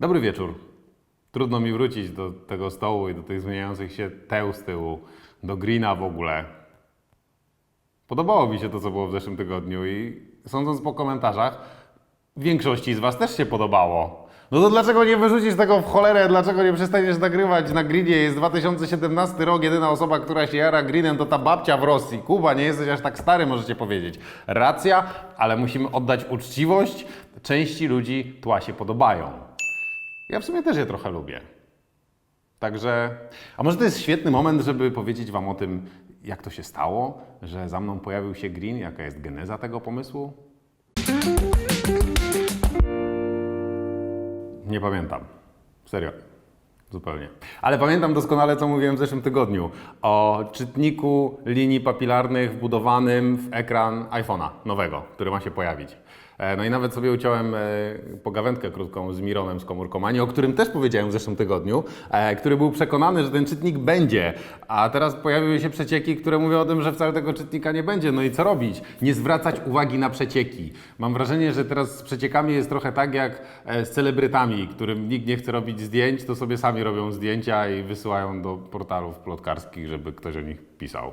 Dobry wieczór. Trudno mi wrócić do tego stołu i do tych zmieniających się teł z tyłu, do greena w ogóle. Podobało mi się to, co było w zeszłym tygodniu i sądząc po komentarzach, większości z Was też się podobało. No to dlaczego nie wyrzucisz tego w cholerę? Dlaczego nie przestaniesz nagrywać na greenie? Jest 2017 rok, jedyna osoba, która się jara greenem to ta babcia w Rosji. Kuba, nie jesteś aż tak stary, możecie powiedzieć. Racja, ale musimy oddać uczciwość. Części ludzi tła się podobają. Ja w sumie też je trochę lubię. Także, a może to jest świetny moment, żeby powiedzieć Wam o tym, jak to się stało, że za mną pojawił się Green, jaka jest geneza tego pomysłu? Nie pamiętam. Serio. Zupełnie. Ale pamiętam doskonale, co mówiłem w zeszłym tygodniu o czytniku linii papilarnych wbudowanym w ekran iPhone'a nowego, który ma się pojawić. E, No i nawet sobie uciąłem e, pogawędkę krótką z Mironem z Komórkomanii, o którym też powiedziałem w zeszłym tygodniu, e, który był przekonany, że ten czytnik będzie, a teraz pojawiły się przecieki, które mówią o tym, że wcale tego czytnika nie będzie. No i co robić? Nie zwracać uwagi na przecieki. Mam wrażenie, że teraz z przeciekami jest trochę tak jak z celebrytami, którym nikt nie chce robić zdjęć, to sobie sami robią zdjęcia i wysyłają do portalów plotkarskich, żeby ktoś o nich pisał.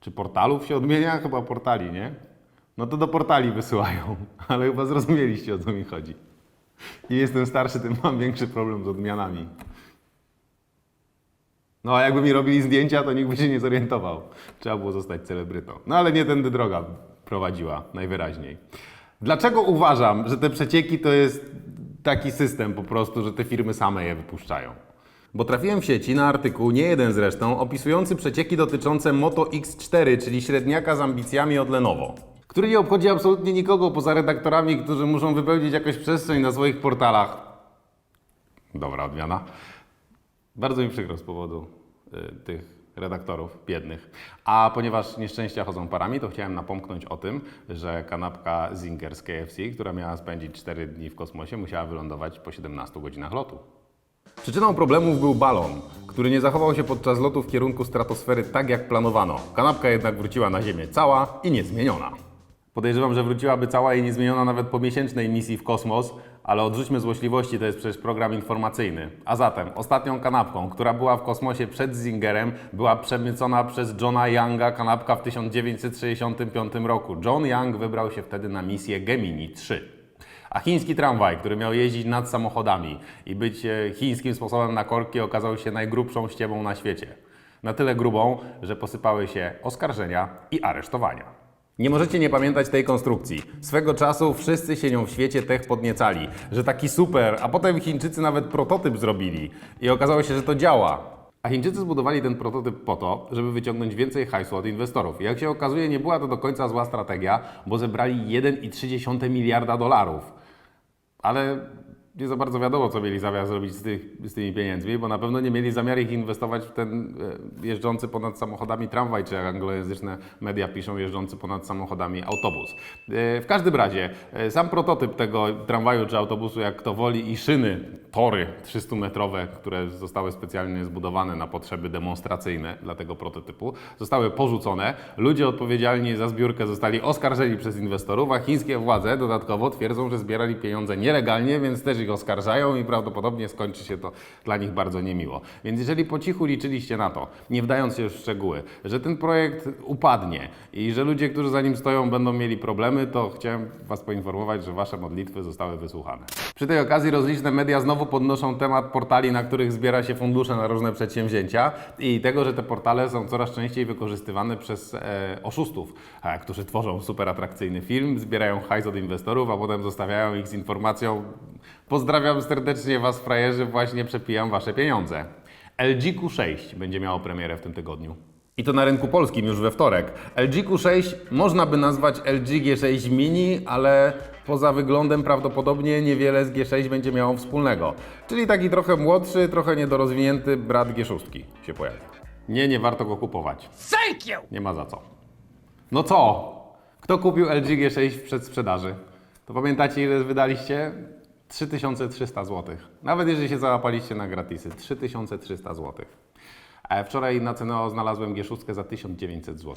Czy portalów się odmienia? Chyba portali, nie? No to do portali wysyłają, ale chyba zrozumieliście o co mi chodzi. I jestem starszy, tym mam większy problem z odmianami. No a jakby mi robili zdjęcia, to nikt by się nie zorientował. Trzeba było zostać celebrytą. No ale nie tędy droga prowadziła, najwyraźniej. Dlaczego uważam, że te przecieki to jest taki system po prostu, że te firmy same je wypuszczają? Bo trafiłem w sieci na artykuł, nie jeden zresztą, opisujący przecieki dotyczące Moto X4, czyli średniaka z ambicjami od Lenovo. Który nie obchodzi absolutnie nikogo poza redaktorami, którzy muszą wypełnić jakąś przestrzeń na swoich portalach. Dobra odmiana. Bardzo mi przykro z powodu y, tych redaktorów biednych. A ponieważ nieszczęścia chodzą parami, to chciałem napomknąć o tym, że kanapka Zinger z KFC, która miała spędzić 4 dni w kosmosie, musiała wylądować po 17 godzinach lotu. Przyczyną problemów był balon, który nie zachował się podczas lotu w kierunku stratosfery tak jak planowano. Kanapka jednak wróciła na Ziemię cała i niezmieniona. Podejrzewam, że wróciłaby cała i niezmieniona nawet po miesięcznej misji w kosmos, ale odrzućmy złośliwości, to jest przecież program informacyjny. A zatem ostatnią kanapką, która była w kosmosie przed Zingerem, była przemycona przez Johna Younga kanapka w 1965 roku. John Young wybrał się wtedy na misję Gemini 3. A chiński tramwaj, który miał jeździć nad samochodami i być e, chińskim sposobem na korki, okazał się najgrubszą ściemą na świecie. Na tyle grubą, że posypały się oskarżenia i aresztowania. Nie możecie nie pamiętać tej konstrukcji. Swego czasu wszyscy się nią w świecie tech podniecali, że taki super, a potem Chińczycy nawet prototyp zrobili i okazało się, że to działa. A Chińczycy zbudowali ten prototyp po to, żeby wyciągnąć więcej hajsu od inwestorów. Jak się okazuje, nie była to do końca zła strategia, bo zebrali 1,3 miliarda dolarów. Ale nie za bardzo wiadomo, co mieli zamiar zrobić z, tych, z tymi pieniędzmi, bo na pewno nie mieli zamiar ich inwestować w ten e, jeżdżący ponad samochodami tramwaj, czy jak anglojęzyczne media piszą, jeżdżący ponad samochodami autobus. E, w każdym razie, e, sam prototyp tego tramwaju czy autobusu, jak kto woli, i szyny, tory 300-metrowe, które zostały specjalnie zbudowane na potrzeby demonstracyjne dla tego prototypu, zostały porzucone. Ludzie odpowiedzialni za zbiórkę zostali oskarżeni przez inwestorów, a chińskie władze dodatkowo twierdzą, że zbierali pieniądze nielegalnie, więc też ich oskarżają i prawdopodobnie skończy się to dla nich bardzo niemiło. Więc jeżeli po cichu liczyliście na to, nie wdając się już w szczegóły, że ten projekt upadnie i że ludzie, którzy za nim stoją, będą mieli problemy, to chciałem Was poinformować, że Wasze modlitwy zostały wysłuchane. Przy tej okazji rozliczne media znowu podnoszą temat portali, na których zbiera się fundusze na różne przedsięwzięcia i tego, że te portale są coraz częściej wykorzystywane przez e, oszustów, e, którzy tworzą super atrakcyjny film, zbierają hajs od inwestorów, a potem zostawiają ich z informacją Pozdrawiam serdecznie Was, frajerzy, właśnie przepijam Wasze pieniądze. LG Q6 będzie miało premierę w tym tygodniu. I to na rynku polskim już we wtorek. LG Q6 można by nazwać LG G6 Mini, ale poza wyglądem prawdopodobnie niewiele z G6 będzie miało wspólnego. Czyli taki trochę młodszy, trochę niedorozwinięty brat G6 się pojawi. Nie, nie warto go kupować. Thank you! Nie ma za co. No co? Kto kupił LG G6 w przedsprzedaży? To pamiętacie ile wydaliście? 3300 zł. Nawet jeżeli się załapaliście na gratisy, 3300 zł. A wczoraj na Ceneo znalazłem G6 za 1900 zł.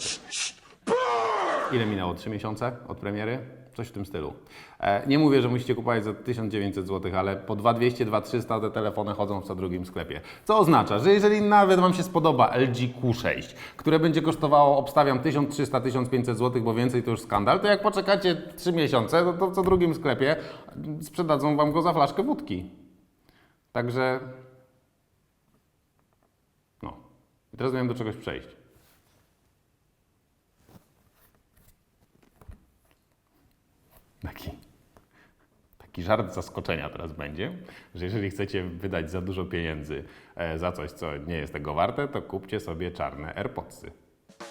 Ile minęło? 3 miesiące od premiery? Coś w tym stylu. E, nie mówię, że musicie kupować za 1900 zł, ale po 2200, 2300 te telefony chodzą w co drugim sklepie. Co oznacza, że jeżeli nawet Wam się spodoba LG Q6, które będzie kosztowało, obstawiam, 1300-1500 zł, bo więcej to już skandal, to jak poczekacie 3 miesiące, to, to w co drugim sklepie sprzedadzą Wam go za flaszkę wódki. Także... No. I teraz miałem do czegoś przejść. Taki, taki żart zaskoczenia teraz będzie, że jeżeli chcecie wydać za dużo pieniędzy e, za coś, co nie jest tego warte, to kupcie sobie czarne AirPodsy.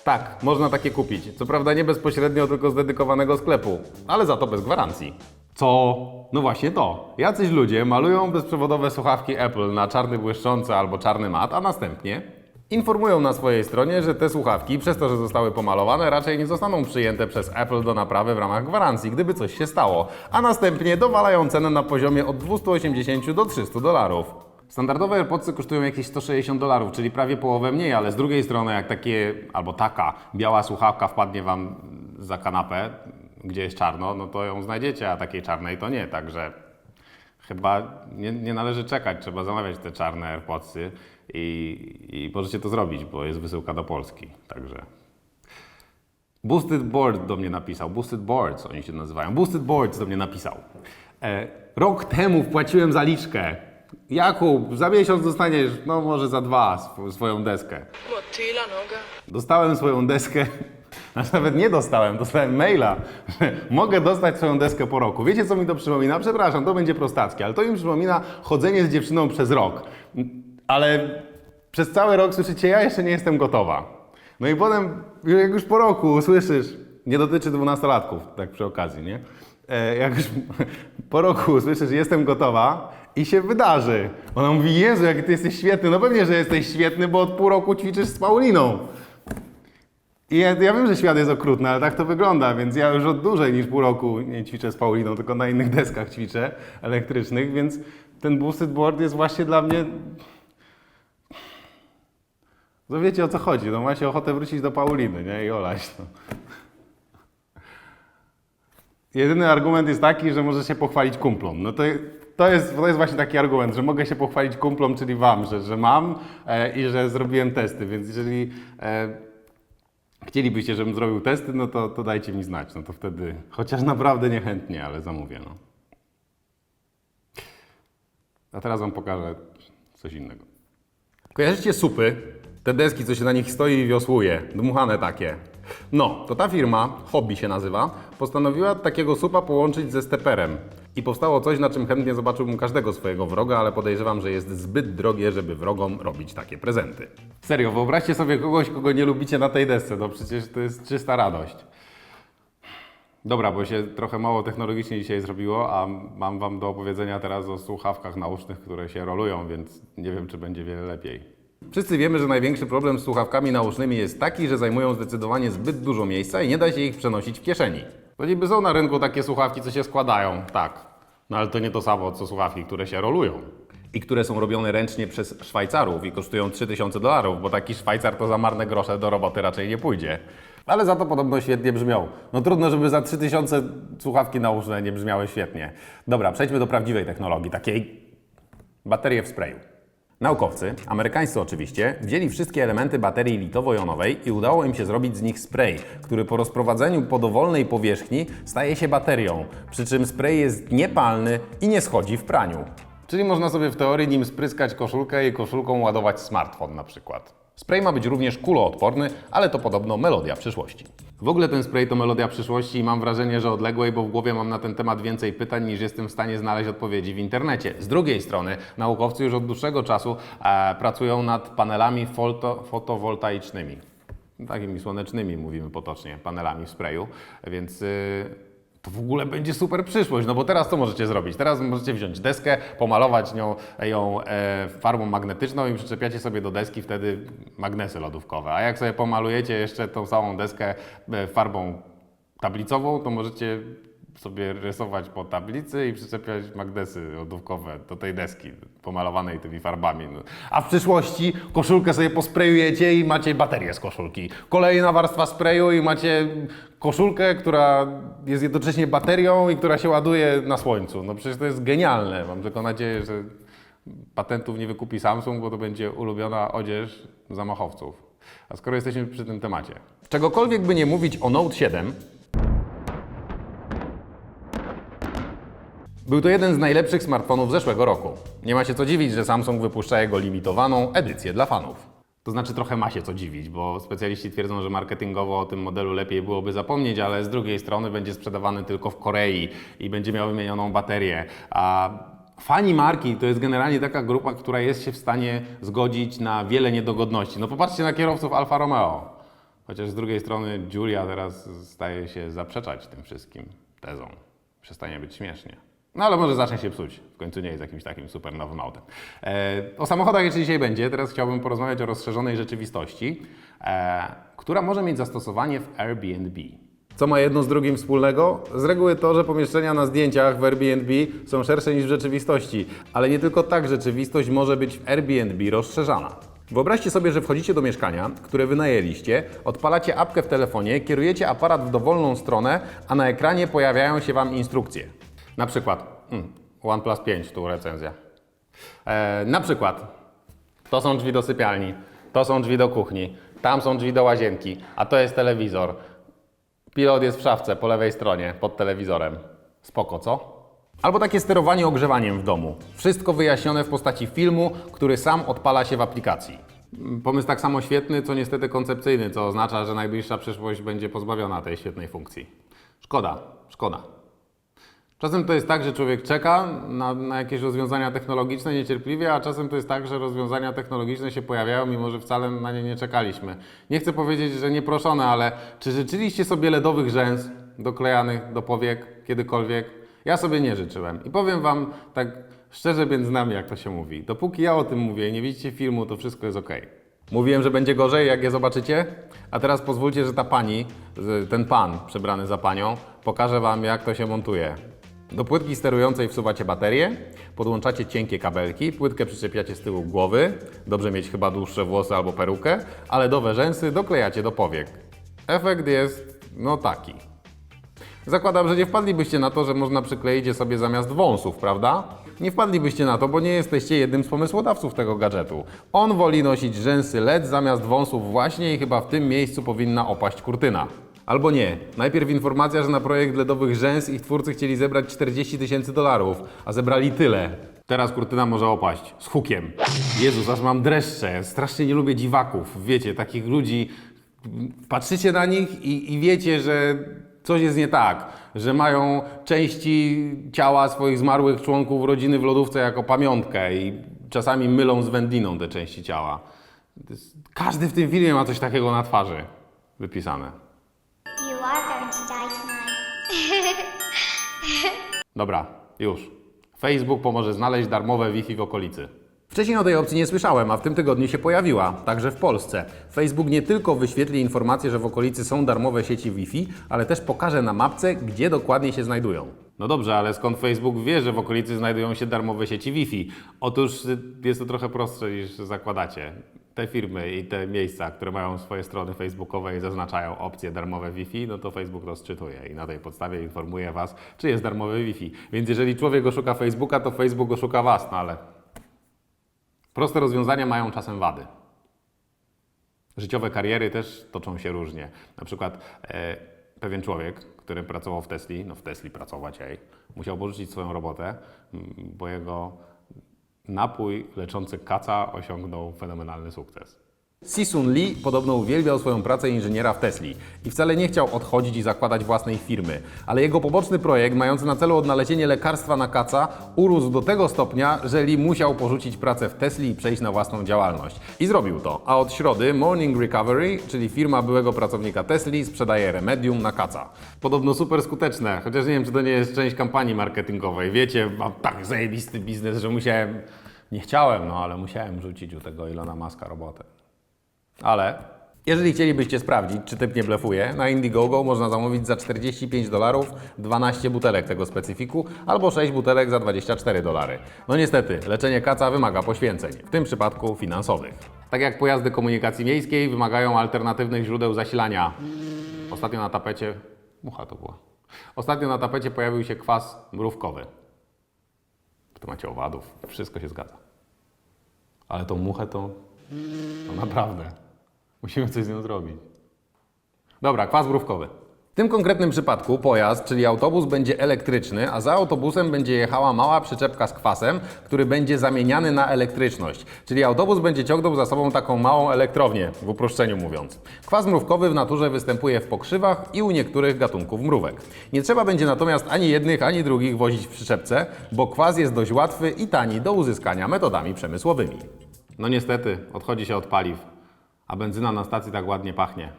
Tak, można takie kupić. Co prawda nie bezpośrednio, tylko z dedykowanego sklepu, ale za to bez gwarancji. Co? No właśnie to. Jacyś ludzie malują bezprzewodowe słuchawki Apple na czarny błyszczący albo czarny mat, a następnie informują na swojej stronie, że te słuchawki, przez to, że zostały pomalowane, raczej nie zostaną przyjęte przez Apple do naprawy w ramach gwarancji, gdyby coś się stało, a następnie dowalają cenę na poziomie od 280 do 300 dolarów. Standardowe AirPodsy kosztują jakieś 160 dolarów, czyli prawie połowę mniej, ale z drugiej strony, jak takie albo taka biała słuchawka wpadnie Wam za kanapę, gdzie jest czarno, no to ją znajdziecie, a takiej czarnej to nie, także chyba nie, nie należy czekać, trzeba zamawiać te czarne AirPodsy i, i możecie to zrobić, bo jest wysyłka do Polski, także... Boosted Board do mnie napisał. Boosted Boards oni się nazywają. Boosted Boards do mnie napisał. E, rok temu wpłaciłem zaliczkę. Jakub, za miesiąc dostaniesz, no może za dwa, sw- swoją deskę. Motila noga. Dostałem swoją deskę, znaczy nawet nie dostałem, dostałem maila, że mogę dostać swoją deskę po roku. Wiecie co mi to przypomina? Przepraszam, to będzie prostackie, ale to mi przypomina chodzenie z dziewczyną przez rok. Ale przez cały rok słyszycie, ja jeszcze nie jestem gotowa. No i potem, jak już po roku słyszysz, nie dotyczy dwunastolatków, tak przy okazji, nie? E, Jak już po roku słyszysz, jestem gotowa i się wydarzy. Ona mówi, Jezu, jak ty jesteś świetny. No pewnie, że jesteś świetny, bo od pół roku ćwiczysz z Pauliną. I ja, ja wiem, że świat jest okrutny, ale tak to wygląda, więc ja już od dłużej niż pół roku nie ćwiczę z Pauliną, tylko na innych deskach ćwiczę elektrycznych, więc ten boosted board jest właśnie dla mnie... No wiecie o co chodzi, no ma się ochotę wrócić do Pauliny, nie? I olać to. Jedyny argument jest taki, że może się pochwalić kumplom. No to, to, jest, to jest właśnie taki argument, że mogę się pochwalić kumplom, czyli Wam, że, że mam e, i że zrobiłem testy, więc jeżeli e, chcielibyście, żebym zrobił testy, no to, to dajcie mi znać, no to wtedy, chociaż naprawdę niechętnie, ale zamówię, no. A teraz Wam pokażę coś innego. Kojarzycie supy? Te deski, co się na nich stoi i wiosłuje, dmuchane takie. No, to ta firma, Hobby się nazywa, postanowiła takiego supa połączyć ze steperem. I powstało coś, na czym chętnie zobaczyłbym każdego swojego wroga, ale podejrzewam, że jest zbyt drogie, żeby wrogom robić takie prezenty. Serio, wyobraźcie sobie kogoś, kogo nie lubicie na tej desce, no przecież to jest czysta radość. Dobra, bo się trochę mało technologicznie dzisiaj zrobiło, a mam Wam do opowiedzenia teraz o słuchawkach nausznych, które się rolują, więc nie wiem, czy będzie wiele lepiej. Wszyscy wiemy, że największy problem z słuchawkami nausznymi jest taki, że zajmują zdecydowanie zbyt dużo miejsca i nie da się ich przenosić w kieszeni. To niby są na rynku takie słuchawki, co się składają, tak. No ale to nie to samo, co słuchawki, które się rolują. I które są robione ręcznie przez Szwajcarów i kosztują 3000 dolarów, bo taki Szwajcar to za marne grosze do roboty raczej nie pójdzie. Ale za to podobno świetnie brzmią. No trudno, żeby za 3000 słuchawki nauszne nie brzmiały świetnie. Dobra, przejdźmy do prawdziwej technologii, takiej baterie w sprayu. Naukowcy, amerykańscy oczywiście, wzięli wszystkie elementy baterii litowo-jonowej i udało im się zrobić z nich spray, który po rozprowadzeniu po dowolnej powierzchni staje się baterią, przy czym spray jest niepalny i nie schodzi w praniu. Czyli można sobie w teorii nim spryskać koszulkę i koszulką ładować smartfon na przykład. Spray ma być również kuloodporny, ale to podobno melodia przyszłości. W ogóle ten spray to melodia przyszłości i mam wrażenie, że odległej, bo w głowie mam na ten temat więcej pytań niż jestem w stanie znaleźć odpowiedzi w internecie. Z drugiej strony naukowcy już od dłuższego czasu e, pracują nad panelami foto, fotowoltaicznymi. Takimi słonecznymi mówimy potocznie, panelami w sprayu, więc... y, to w ogóle będzie super przyszłość, no bo teraz co możecie zrobić? Teraz możecie wziąć deskę, pomalować nią, ją e, farbą magnetyczną i przyczepiacie sobie do deski wtedy magnesy lodówkowe. A jak sobie pomalujecie jeszcze tą samą deskę e, farbą tablicową, to możecie sobie rysować po tablicy i przyczepiać magnesy lodówkowe do tej deski pomalowanej tymi farbami. No. A w przyszłości koszulkę sobie posprejujecie i macie baterię z koszulki. Kolejna warstwa sprayu i macie koszulkę, która jest jednocześnie baterią i która się ładuje na słońcu. No przecież to jest genialne. Mam tylko nadzieję, że patentów nie wykupi Samsung, bo to będzie ulubiona odzież zamachowców. A skoro jesteśmy przy tym temacie. Czegokolwiek by nie mówić o Note 7, Był to jeden z najlepszych smartfonów zeszłego roku. Nie ma się co dziwić, że Samsung wypuszcza jego limitowaną edycję dla fanów. To znaczy trochę ma się co dziwić, bo specjaliści twierdzą, że marketingowo o tym modelu lepiej byłoby zapomnieć, ale z drugiej strony będzie sprzedawany tylko w Korei i będzie miał wymienioną baterię. A fani marki to jest generalnie taka grupa, która jest się w stanie zgodzić na wiele niedogodności. No popatrzcie na kierowców Alfa Romeo. Chociaż z drugiej strony Julia teraz staje się zaprzeczać tym wszystkim tezom. Przestanie być śmiesznie. No ale może zacznie się psuć. W końcu nie jest jakimś takim super nowym autem. E, o samochodach jeszcze dzisiaj będzie. Teraz chciałbym porozmawiać o rozszerzonej rzeczywistości, e, która może mieć zastosowanie w Airbnb. Co ma jedno z drugim wspólnego? Z reguły to, że pomieszczenia na zdjęciach w Airbnb są szersze niż w rzeczywistości. Ale nie tylko tak rzeczywistość może być w Airbnb rozszerzana. Wyobraźcie sobie, że wchodzicie do mieszkania, które wynajęliście, odpalacie apkę w telefonie, kierujecie aparat w dowolną stronę, a na ekranie pojawiają się Wam instrukcje. Na przykład, hmm, OnePlus 5, tu recenzja. E, na przykład, to są drzwi do sypialni, to są drzwi do kuchni, tam są drzwi do łazienki, a to jest telewizor. Pilot jest w szafce po lewej stronie, pod telewizorem. Spoko, co? Albo takie sterowanie ogrzewaniem w domu. Wszystko wyjaśnione w postaci filmu, który sam odpala się w aplikacji. Mm, Pomysł tak samo świetny, co niestety koncepcyjny, co oznacza, że najbliższa przyszłość będzie pozbawiona tej świetnej funkcji. Szkoda, szkoda. Czasem to jest tak, że człowiek czeka na, na jakieś rozwiązania technologiczne niecierpliwie, a czasem to jest tak, że rozwiązania technologiczne się pojawiają, mimo że wcale na nie nie czekaliśmy. Nie chcę powiedzieć, że nieproszone, ale czy życzyliście sobie LEDowych rzęs doklejanych do powiek kiedykolwiek? Ja sobie nie życzyłem. I powiem Wam tak szczerze między nami, jak to się mówi. Dopóki ja o tym mówię i nie widzicie filmu, to wszystko jest ok. Mówiłem, że będzie gorzej, jak je zobaczycie? A teraz pozwólcie, że ta pani, ten pan przebrany za panią, pokaże Wam, jak to się montuje. Do płytki sterującej wsuwacie baterię, podłączacie cienkie kabelki, płytkę przyczepiacie z tyłu głowy, dobrze mieć chyba dłuższe włosy albo perukę, a LEDowe rzęsy doklejacie do powiek. Efekt jest, no taki. Zakładam, że nie wpadlibyście na to, że można przykleić je sobie zamiast wąsów, prawda? Nie wpadlibyście na to, bo nie jesteście jednym z pomysłodawców tego gadżetu. On woli nosić rzęsy LED zamiast wąsów właśnie i chyba w tym miejscu powinna opaść kurtyna. Albo nie. Najpierw informacja, że na projekt LEDowych rzęs ich twórcy chcieli zebrać 40 tysięcy dolarów, a zebrali tyle. Teraz kurtyna może opaść. Z hukiem. Jezus, aż mam dreszcze. Strasznie nie lubię dziwaków. Wiecie, takich ludzi... Patrzycie na nich i, i wiecie, że coś jest nie tak, że mają części ciała swoich zmarłych członków rodziny w lodówce jako pamiątkę i czasami mylą z wędliną te części ciała. Każdy w tym filmie ma coś takiego na twarzy wypisane. You are going to die tonight. Dobra, już. Facebook pomoże znaleźć darmowe Wi-Fi w okolicy. Wcześniej o tej opcji nie słyszałem, a w tym tygodniu się pojawiła, także w Polsce. Facebook nie tylko wyświetli informację, że w okolicy są darmowe sieci Wi-Fi, ale też pokaże na mapce, gdzie dokładnie się znajdują. No dobrze, ale skąd Facebook wie, że w okolicy znajdują się darmowe sieci Wi-Fi? Otóż jest to trochę prostsze niż zakładacie. Te firmy i te miejsca, które mają swoje strony facebookowe i zaznaczają opcje darmowe Wi-Fi, no to Facebook to sczytuje i na tej podstawie informuje Was, czy jest darmowe Wi-Fi. Więc jeżeli człowiek oszuka Facebooka, to Facebook oszuka Was, no ale Proste rozwiązania mają czasem wady. Życiowe kariery też toczą się różnie. Na przykład e, pewien człowiek, który pracował w Tesli, no w Tesli pracować, ej, musiał porzucić swoją robotę, bo jego napój leczący kaca osiągnął fenomenalny sukces. Sisun Lee podobno uwielbiał swoją pracę inżyniera w Tesli i wcale nie chciał odchodzić i zakładać własnej firmy, ale jego poboczny projekt, mający na celu odnalezienie lekarstwa na kaca, urósł do tego stopnia, że Lee musiał porzucić pracę w Tesli i przejść na własną działalność. I zrobił to, a od środy Morning Recovery, czyli firma byłego pracownika Tesli, sprzedaje remedium na kaca. Podobno super skuteczne, chociaż nie wiem, czy to nie jest część kampanii marketingowej. Wiecie, mam tak zajebisty biznes, że musiałem... Nie chciałem, no ale musiałem rzucić u tego Ilona Maska robotę. Ale Jeżeli chcielibyście sprawdzić, czy typ nie blefuje, na Indiegogo można zamówić za 45 dolarów 12 butelek tego specyfiku albo 6 butelek za 24 dolary. No niestety, leczenie kaca wymaga poświęceń, w tym przypadku finansowych. Tak jak pojazdy komunikacji miejskiej wymagają alternatywnych źródeł zasilania. Ostatnio na tapecie... Mucha to była. Ostatnio na tapecie pojawił się kwas mrówkowy. W temacie owadów. Wszystko się zgadza. Ale tą muchę to... to naprawdę... Musimy coś z nią zrobić. Dobra, kwas mrówkowy. W tym konkretnym przypadku pojazd, czyli autobus, będzie elektryczny, a za autobusem będzie jechała mała przyczepka z kwasem, który będzie zamieniany na elektryczność. Czyli autobus będzie ciągnął za sobą taką małą elektrownię, w uproszczeniu mówiąc. Kwas mrówkowy w naturze występuje w pokrzywach i u niektórych gatunków mrówek. Nie trzeba będzie natomiast ani jednych, ani drugich wozić w przyczepce, bo kwas jest dość łatwy i tani do uzyskania metodami przemysłowymi. No niestety, odchodzi się od paliw, a benzyna na stacji tak ładnie pachnie.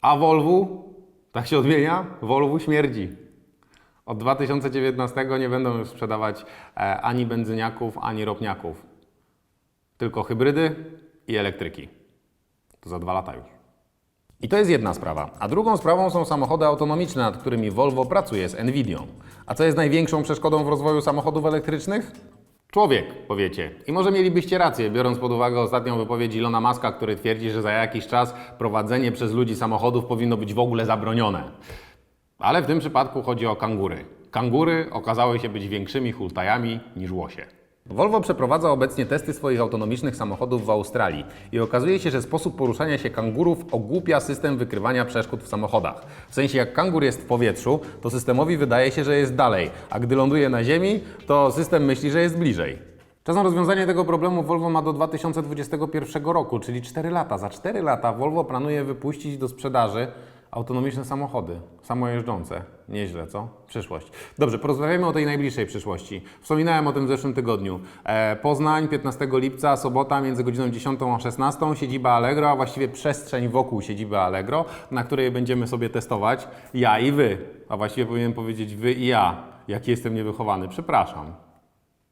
A Volvo? Tak się odmienia? Volvo śmierdzi. Od 2019 nie będą już sprzedawać e, ani benzyniaków, ani ropniaków. Tylko hybrydy i elektryki. To za dwa lata już. I to jest jedna sprawa. A drugą sprawą są samochody autonomiczne, nad którymi Volvo pracuje z Nvidią. A co jest największą przeszkodą w rozwoju samochodów elektrycznych? Człowiek, powiecie. I może mielibyście rację, biorąc pod uwagę ostatnią wypowiedź Ilona Maska, który twierdzi, że za jakiś czas prowadzenie przez ludzi samochodów powinno być w ogóle zabronione. Ale w tym przypadku chodzi o kangury. Kangury okazały się być większymi hultajami niż łosie. Volvo przeprowadza obecnie testy swoich autonomicznych samochodów w Australii i okazuje się, że sposób poruszania się kangurów ogłupia system wykrywania przeszkód w samochodach. W sensie jak kangur jest w powietrzu, to systemowi wydaje się, że jest dalej, a gdy ląduje na ziemi, to system myśli, że jest bliżej. Czas na rozwiązanie tego problemu Volvo ma do 2021 roku, czyli 4 lata. Za 4 lata Volvo planuje wypuścić do sprzedaży autonomiczne samochody, samojeżdżące. Nieźle, co? Przyszłość. Dobrze, porozmawiajmy o tej najbliższej przyszłości. Wspominałem o tym w zeszłym tygodniu. E, Poznań, 15 lipca, sobota, między godziną 10 a 16, siedziba Allegro, a właściwie przestrzeń wokół siedziby Allegro, na której będziemy sobie testować ja i wy. A właściwie powinienem powiedzieć wy i ja, jaki jestem niewychowany. Przepraszam.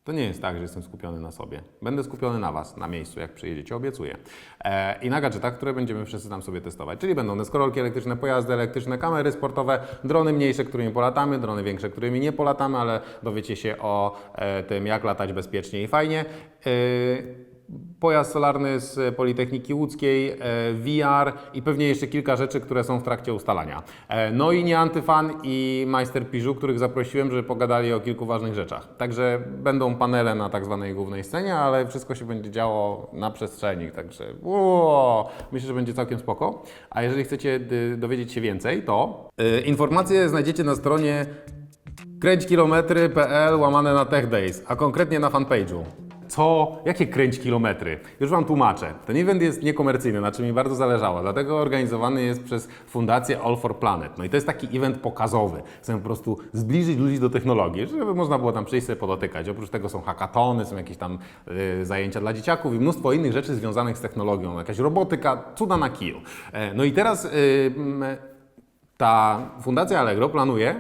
To nie jest tak, że jestem skupiony na sobie. Będę skupiony na Was, na miejscu, jak przyjedziecie, obiecuję. E, I na gadżetach, które będziemy wszyscy tam sobie testować. Czyli będą deskorolki elektryczne, pojazdy elektryczne, kamery sportowe, drony mniejsze, którymi polatamy, drony większe, którymi nie polatamy, ale dowiecie się o e, tym, jak latać bezpiecznie i fajnie. E, Pojazd solarny z Politechniki Łódzkiej, e, VR i pewnie jeszcze kilka rzeczy, które są w trakcie ustalania. E, No i nie Antyfan i Majster Piżu, których zaprosiłem, żeby pogadali o kilku ważnych rzeczach. Także będą panele na tak zwanej głównej scenie, ale wszystko się będzie działo na przestrzeni, także ło, myślę, że będzie całkiem spoko. A jeżeli chcecie dowiedzieć się więcej, to y, informacje znajdziecie na stronie kręćkilometry.pl łamane na Tech Days, a konkretnie na fanpage'u. Co? Jakie kręć kilometry? Już Wam tłumaczę. Ten event jest niekomercyjny, na czym mi bardzo zależało, dlatego organizowany jest przez Fundację All for Planet. No i to jest taki event pokazowy. Chcę po prostu zbliżyć ludzi do technologii, żeby można było tam przyjść sobie podotykać. Oprócz tego są hackatony, są jakieś tam y, zajęcia dla dzieciaków i mnóstwo innych rzeczy związanych z technologią. Jakaś robotyka, cuda na kiju. E, no i teraz... Y, mm, ta Fundacja Allegro planuje,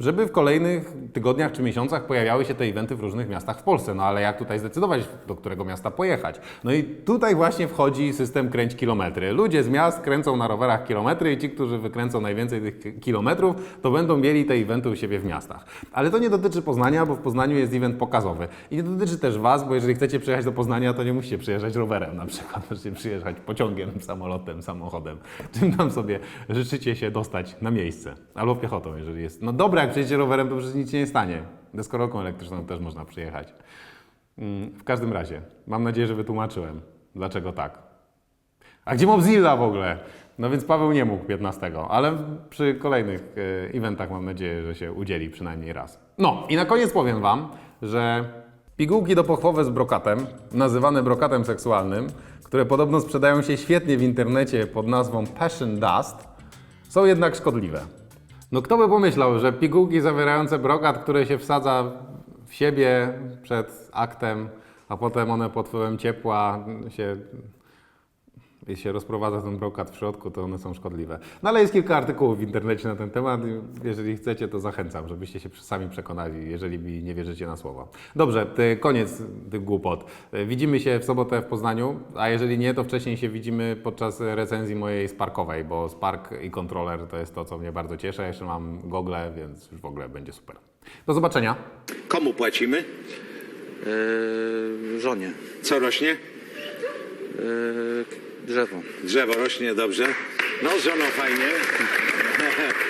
żeby w kolejnych tygodniach czy miesiącach pojawiały się te eventy w różnych miastach w Polsce. No ale jak tutaj zdecydować, do którego miasta pojechać? No i tutaj właśnie wchodzi system kręć kilometry. Ludzie z miast kręcą na rowerach kilometry i ci, którzy wykręcą najwięcej tych ki- kilometrów, to będą mieli te eventy u siebie w miastach. Ale to nie dotyczy Poznania, bo w Poznaniu jest event pokazowy. I nie dotyczy też Was, bo jeżeli chcecie przyjechać do Poznania, to nie musicie przyjeżdżać rowerem na przykład. Możecie przyjeżdżać pociągiem, samolotem, samochodem. Czym tam sobie życzycie się dostać na miejsce. Albo piechotą, jeżeli jest. No dobra, jak przyjedziecie rowerem, to przecież nic się nie stanie. Deskorolką elektryczną też można przyjechać. Mm, W każdym razie, mam nadzieję, że wytłumaczyłem, dlaczego tak. A gdzie Mobzilla w ogóle? No więc Paweł nie mógł 15, ale przy kolejnych e, eventach mam nadzieję, że się udzieli przynajmniej raz. No i na koniec powiem Wam, że pigułki dopochwowe z brokatem, nazywane brokatem seksualnym, które podobno sprzedają się świetnie w internecie pod nazwą Passion Dust, są jednak szkodliwe. No kto by pomyślał, że pigułki zawierające brokat, które się wsadza w siebie przed aktem, a potem one pod wpływem ciepła się i się rozprowadza ten brokat w środku, to one są szkodliwe. No ale jest kilka artykułów w internecie na ten temat. Jeżeli chcecie, to zachęcam, żebyście się sami przekonali, jeżeli mi nie wierzycie na słowo. Dobrze, koniec tych głupot. E, Widzimy się w sobotę w Poznaniu, a jeżeli nie, to wcześniej się widzimy podczas recenzji mojej Sparkowej, bo Spark i kontroler to jest to, co mnie bardzo cieszy. Jeszcze mam gogle, więc już w ogóle będzie super. Do zobaczenia. Komu płacimy? Yy, żonie. Co rośnie? Yy, drzewo. Drzewo rośnie dobrze. No, z żoną fajnie.